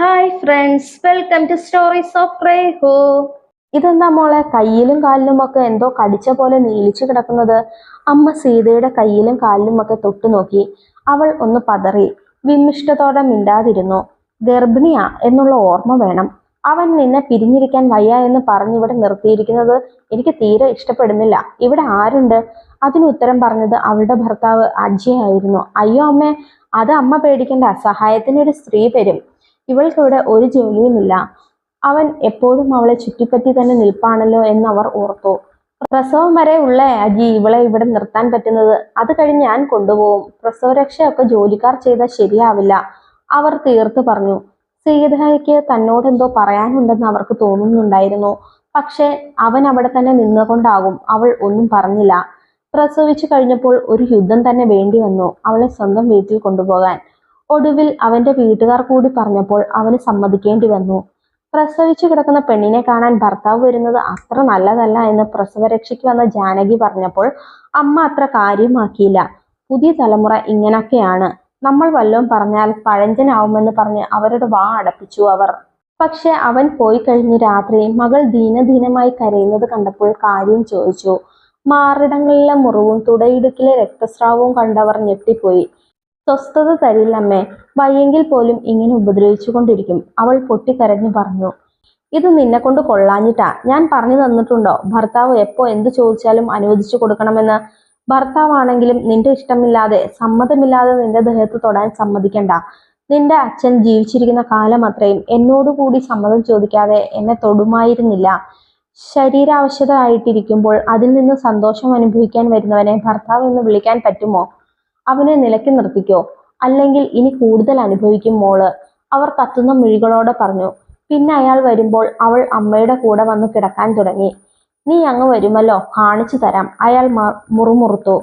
Hi friends welcome to stories of റേഹോ ഇതെന്താ മോളെ? കയ്യിലും കാലിലും ഒക്കെ എന്തോ കടിച്ച പോലെ നീലിച്ചു കിടക്കുന്നത്. അമ്മ സീതയുടെ കയ്യിലും കാലിലും ഒക്കെ തൊട്ടു നോക്കി. അവൾ ഒന്ന് പതറി. വിമിഷ്ടത്തോടെ മിണ്ടാതിരുന്നു. ഗർഭിണിയാ എന്നുള്ള ഓർമ്മ വേണം. അവൻ നിന്നെ പിരിഞ്ഞിരിക്കാൻ വയ്യ എന്ന് പറഞ്ഞ് ഇവിടെ നിർത്തിയിരിക്കുന്നത് എനിക്ക് തീരെ ഇഷ്ടപ്പെടുന്നില്ല. ഇവിടെ ആരുണ്ട്? അതിന് ഉത്തരം പറഞ്ഞത് അവളുടെ ഭർത്താവ് അജയായിരുന്നു അയ്യോ അമ്മേ അത് അമ്മ പേടിക്കേണ്ട. സഹായത്തിനൊരു സ്ത്രീ വരും. ഇവൾക്കിവിടെ ഒരു ജോലിയുമില്ല. അവൻ എപ്പോഴും അവളെ ചുറ്റിപ്പറ്റി തന്നെ നിൽപ്പാണല്ലോ എന്ന് അവർ ഓർത്തു. പ്രസവം വരെ ഉള്ള അജി ഇവളെ ഇവിടെ നിർത്താൻ പറ്റുന്നത് അത് കഴിഞ്ഞ് ഞാൻ കൊണ്ടുപോകും. പ്രസവരക്ഷയൊക്കെ ജോലിക്കാർ ചെയ്താൽ ശരിയാവില്ല. അവർ തീർത്തു പറഞ്ഞു. സീതയ്ക്ക് തന്നോടെന്തോ പറയാനുണ്ടെന്ന് അവർക്ക് തോന്നുന്നുണ്ടായിരുന്നു. പക്ഷെ അവൻ അവിടെ തന്നെ നിന്നുകൊണ്ടാകും അവൾ ഒന്നും പറഞ്ഞില്ല. പ്രസവിച്ചു കഴിഞ്ഞപ്പോൾ ഒരു യുദ്ധം തന്നെ വേണ്ടി വന്നു. അവളെ സ്വന്തം വീട്ടിൽ കൊണ്ടുപോകാൻ. ഒടുവിൽ അവന്റെ വീട്ടുകാർ കൂടി പറഞ്ഞപ്പോൾ അവന് സമ്മതിക്കേണ്ടി വന്നു. പ്രസവിച്ചു കിടക്കുന്ന പെണ്ണിനെ കാണാൻ ഭർത്താവ് വരുന്നത് അത്ര നല്ലതല്ല എന്ന് പ്രസവരക്ഷയ്ക്ക് വന്ന ജാനകി പറഞ്ഞപ്പോൾ അമ്മ അത്ര കാര്യമാക്കിയില്ല. പുതിയ തലമുറ ഇങ്ങനൊക്കെയാണ്. നമ്മൾ വല്ലതും പറഞ്ഞാൽ പഴഞ്ചനാവുമെന്ന് പറഞ്ഞ് അവരുടെ വാ അടപ്പിച്ചു അവർ. പക്ഷെ അവൻ പോയി കഴിഞ്ഞു രാത്രി മകൾ ദീനദീനമായി കരയുന്നത് കണ്ടപ്പോൾ കാര്യം ചോദിച്ചു. മാറിടങ്ങളിലെ മുറിവും തുടയിടുക്കിലെ രക്തസ്രാവവും കണ്ടവർ ഞെട്ടിപ്പോയി. സ്വസ്ഥത തരില്ലമ്മേ. വയ്യെങ്കിൽ പോലും ഇങ്ങനെ ഉപദ്രവിച്ചു കൊണ്ടിരിക്കും. അവൾ പൊട്ടിക്കരഞ്ഞു പറഞ്ഞു ഇത് നിന്നെ കൊണ്ട് കൊള്ളാഞ്ഞിട്ടാ. ഞാൻ പറഞ്ഞു തന്നിട്ടുണ്ടോ? ഭർത്താവ് എപ്പോ എന്ത് ചോദിച്ചാലും അനുവദിച്ചു കൊടുക്കണമെന്ന്. ഭർത്താവാണെങ്കിലും നിന്റെ ഇഷ്ടമില്ലാതെ സമ്മതമില്ലാതെ നിന്റെ ദേഹത്ത് തൊടാൻ സമ്മതിക്കണ്ട. നിന്റെ അച്ഛൻ ജീവിച്ചിരിക്കുന്ന കാലം അത്രയും എന്നോടുകൂടി സമ്മതം ചോദിക്കാതെ എന്നെ തൊടുമായിരുന്നില്ല. ശരീരാവശ്യത ആയിട്ടിരിക്കുമ്പോൾ അതിൽ നിന്ന് സന്തോഷം അനുഭവിക്കാൻ വരുന്നവനെ ഭർത്താവ് എന്ന് വിളിക്കാൻ പറ്റുമോ? അവനെ നിലയ്ക്ക് നിർത്തിക്കോ? അല്ലെങ്കിൽ ഇനി കൂടുതൽ അനുഭവിക്കും മോൾ. അവർ കത്തുന്ന മിഴികളോടെ പറഞ്ഞു പിന്നെ അയാൾ വരുമ്പോൾ അവൾ അമ്മയുടെ കൂടെ വന്ന് കിടക്കാൻ തുടങ്ങി. നീ അങ്ങ് വരുമല്ലോ കാണിച്ചു തരാം. അയാൾ മുറുമുറുത്തു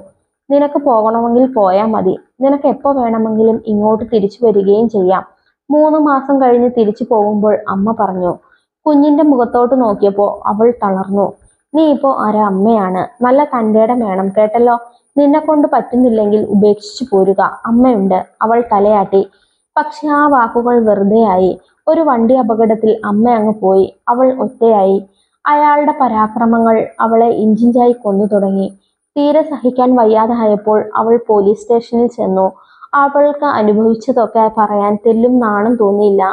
നിനക്ക് പോകണമെങ്കിൽ പോയാൽ മതി. നിനക്ക് എപ്പോൾ വേണമെങ്കിലും ഇങ്ങോട്ട് തിരിച്ചു വരികയും ചെയ്യാം. മൂന്ന് മാസം കഴിഞ്ഞ് തിരിച്ചു പോകുമ്പോൾ അമ്മ പറഞ്ഞു കുഞ്ഞിന്റെ മുഖത്തോട്ട് നോക്കിയപ്പോൾ അവൾ തളർന്നു. നീ ഇപ്പോ ഒരമ്മയാണ്. നല്ല തന്റേടം വേണം കേട്ടല്ലോ? നിന്നെ കൊണ്ട് പറ്റുന്നില്ലെങ്കിൽ ഉപേക്ഷിച്ചു പോരുക. അമ്മയുണ്ട്. അവൾ തലയാട്ടി. പക്ഷെ ആ വാക്കുകൾ വെറുതെയായി. ഒരു വണ്ടി അപകടത്തിൽ അമ്മ അങ്ങ് പോയി. അവൾ ഒറ്റയായി. അയാളുടെ പരാക്രമങ്ങൾ അവളെ ഇഞ്ചിഞ്ചായി കൊന്നു തുടങ്ങി. തീരെ സഹിക്കാൻ വയ്യാതായപ്പോൾ അവൾ പോലീസ് സ്റ്റേഷനിൽ ചെന്നു. അവൾക്ക് അനുഭവിച്ചതൊക്കെ പറയാൻ തെല്ലും നാണം തോന്നിയില്ല.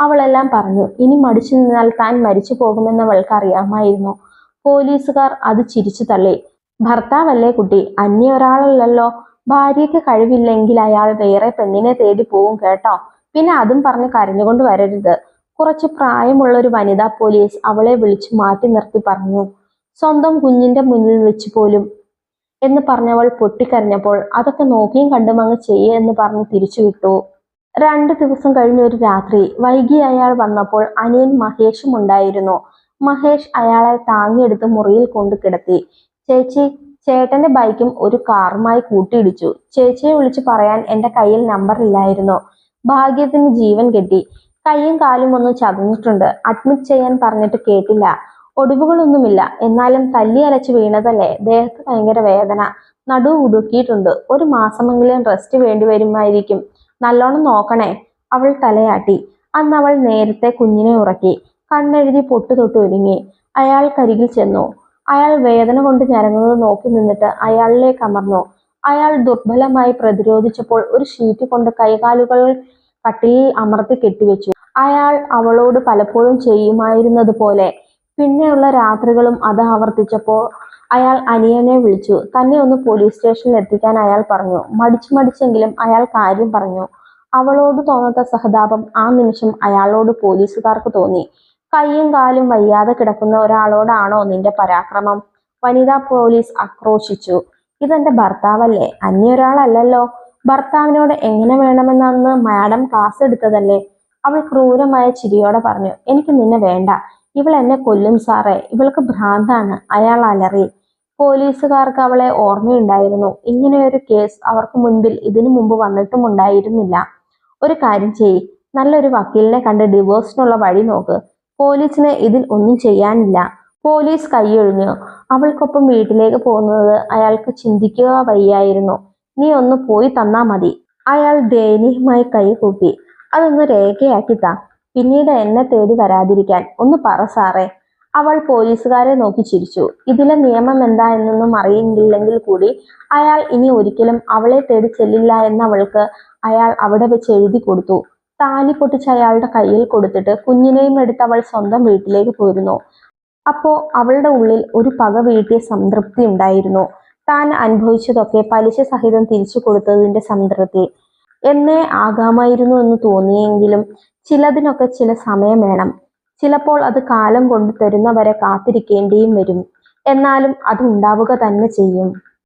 അവളെല്ലാം പറഞ്ഞു ഇനി മടിച്ചു നിന്നാൽ താൻ മരിച്ചു പോകുമെന്ന് അവൾക്ക് അറിയാമായിരുന്നു പോലീസുകാർ അത് ചിരിച്ചു തള്ളി. ഭർത്താവല്ലേ കുട്ടി? അന്യ ഒരാളല്ലല്ലോ ഭാര്യയ്ക്ക് കഴിവില്ലെങ്കിൽ അയാൾ വേറെ പെണ്ണിനെ തേടി പോവും കേട്ടോ. പിന്നെ അതും പറഞ്ഞ് കരഞ്ഞുകൊണ്ട് വരരുത്. കുറച്ച് പ്രായമുള്ള ഒരു വനിതാ പോലീസ് അവളെ വിളിച്ചു മാറ്റി നിർത്തി പറഞ്ഞു. സ്വന്തം കുഞ്ഞിന്റെ മുന്നിൽ വെച്ച് പോലും എന്ന് പറഞ്ഞവൾ പൊട്ടിക്കരഞ്ഞപ്പോൾ അതൊക്കെ നോക്കിയും കണ്ടും അങ്ങ് ചെയ്യേ എന്ന് പറഞ്ഞ് തിരിച്ചു വിട്ടു. രണ്ട് ദിവസം കഴിഞ്ഞ ഒരു രാത്രി വൈകി അയാൾ വന്നപ്പോൾ അനിയൻ മഹേഷും ഉണ്ടായിരുന്നു. മഹേഷ് അയാളെ താങ്ങിയെടുത്ത് മുറിയിൽ കൊണ്ടു കിടത്തി. ചേച്ചി ചേട്ടന്റെ ബൈക്കും ഒരു കാറുമായി കൂട്ടിയിടിച്ചു. ചേച്ചിയെ വിളിച്ചു പറയാൻ എന്റെ കയ്യിൽ നമ്പർ ഇല്ലായിരുന്നു. ഭാഗ്യത്തിന് ജീവൻ കെട്ടി. കയ്യും കാലും ഒന്ന് ചതഞ്ഞിട്ടുണ്ട്. അഡ്മിറ്റ് ചെയ്യാൻ പറഞ്ഞിട്ട് കേട്ടില്ല. ഒടിവുകളൊന്നുമില്ല. എന്നാലും തല്ലി അരച്ച് വീണതല്ലേ? ദേഹത്ത് ഭയങ്കര വേദന. നടു ഉടുക്കിയിട്ടുണ്ട്. ഒരു മാസമെങ്കിലും റെസ്റ്റ് വേണ്ടി വരുമായിരിക്കും. നല്ലോണം നോക്കണേ. അവൾ തലയാട്ടി. അന്ന് അവൾ നേരത്തെ കുഞ്ഞിനെ ഉറക്കി. കണ്ണെഴുതി പൊട്ടു തൊട്ട് ഒരുങ്ങി അയാൾ കരികിൽ ചെന്നു. അയാൾ വേദന കൊണ്ട് ഞരങ്ങുന്നത് നോക്കി നിന്നിട്ട് അയാളിലേക്ക് അമർന്നു. അയാൾ ദുർബലമായി പ്രതിരോധിച്ചപ്പോൾ ഒരു ഷീറ്റ് കൊണ്ട് കൈകാലുകൾ കട്ടിലിൽ അമർത്തി കെട്ടിവെച്ചു. അയാൾ അവളോട് പലപ്പോഴും ചെയ്യുമായിരുന്നത് പോലെ. പിന്നെയുള്ള രാത്രികളും അത് ആവർത്തിച്ചപ്പോൾ അയാൾ അനിയനെ വിളിച്ചു. തന്നെ ഒന്ന് പോലീസ് സ്റ്റേഷനിൽ എത്തിക്കാൻ അയാൾ പറഞ്ഞു. മടിച്ചു മടിച്ചെങ്കിലും അയാൾ കാര്യം പറഞ്ഞു. അവളോട് തോന്നാത്ത സഹതാപം ആ നിമിഷം അയാളോട് പോലീസുകാർക്ക് തോന്നി. കൈയും കാലും വയ്യാതെ കിടക്കുന്ന ഒരാളോടാണോ നിന്റെ പരാക്രമം? വനിതാ പോലീസ് ആക്രോശിച്ചു. ഇതെന്റെ ഭർത്താവല്ലേ? അന്യൊരാളല്ലല്ലോ ഭർത്താവിനോട് എങ്ങനെ വേണമെന്നന്ന് മാഡം ക്ലാസ് എടുത്തതല്ലേ? അവൾ ക്രൂരമായ ചിരിയോടെ പറഞ്ഞു എനിക്ക് നിന്നെ വേണ്ട. ഇവൾ എന്നെ കൊല്ലും സാറേ. ഇവൾക്ക് ഭ്രാന്താണ്. അയാൾ അലറി. പോലീസുകാർക്ക് അവളെ ഓർമ്മയുണ്ടായിരുന്നു. ഇങ്ങനെയൊരു കേസ് അവർക്ക് മുൻപിൽ ഇതിനു മുമ്പ് വന്നിട്ടും ഉണ്ടായിരുന്നില്ല. ഒരു കാര്യം ചെയ്യ്. നല്ലൊരു വക്കീലിനെ കണ്ട് ഡിവോഴ്സിനുള്ള വഴി നോക്ക്. പോലീസിന് ഇതിൽ ഒന്നും ചെയ്യാനില്ല. പോലീസ് കൈയൊഴിഞ്ഞു. അവൾക്കൊപ്പം വീട്ടിലേക്ക് പോകുന്നത് അയാൾക്ക് ചിന്തിക്കുക വയ്യായിരുന്നു. നീ ഒന്ന് പോയി തന്നാ മതി. അയാൾ ദയനീയമായി കൈ കൂപ്പി. അതൊന്ന് രേഖയാക്കി താ. പിന്നീട് എന്നെ തേടി വരാതിരിക്കാൻ ഒന്ന് പറ സാറേ. അവൾ പോലീസുകാരെ നോക്കി ചിരിച്ചു. ഇതിലെ നിയമം എന്താ എന്നൊന്നും അറിയില്ലെങ്കിൽ കൂടി അയാൾ ഇനി ഒരിക്കലും അവളെ തേടി ചെല്ലില്ല എന്നവൾക്ക് അയാൾ അവിടെ വെച്ച് എഴുതി കൊടുത്തു. താലി പൊട്ടിച്ച് അയാളുടെ കയ്യിൽ കൊടുത്തിട്ട് കുഞ്ഞിനെയും എടുത്ത് അവൾ സ്വന്തം വീട്ടിലേക്ക് പോയിരുന്നു. അപ്പോ അവളുടെ ഉള്ളിൽ ഒരു പക വീട്ടിയ സംതൃപ്തി ഉണ്ടായിരുന്നു. താൻ അനുഭവിച്ചതൊക്കെ പലിശ സഹിതം തിരിച്ചു കൊടുത്തതിന്റെ സംതൃപ്തി. എന്നേ ആകാമായിരുന്നു എന്ന് തോന്നിയെങ്കിലും ചിലതിനൊക്കെ ചില സമയം വേണം. ചിലപ്പോൾ അത് കാലം കൊണ്ട് തരുന്നവരെ കാത്തിരിക്കേണ്ടിയും വരും. എന്നാലും അത് ഉണ്ടാവുക തന്നെ ചെയ്യും.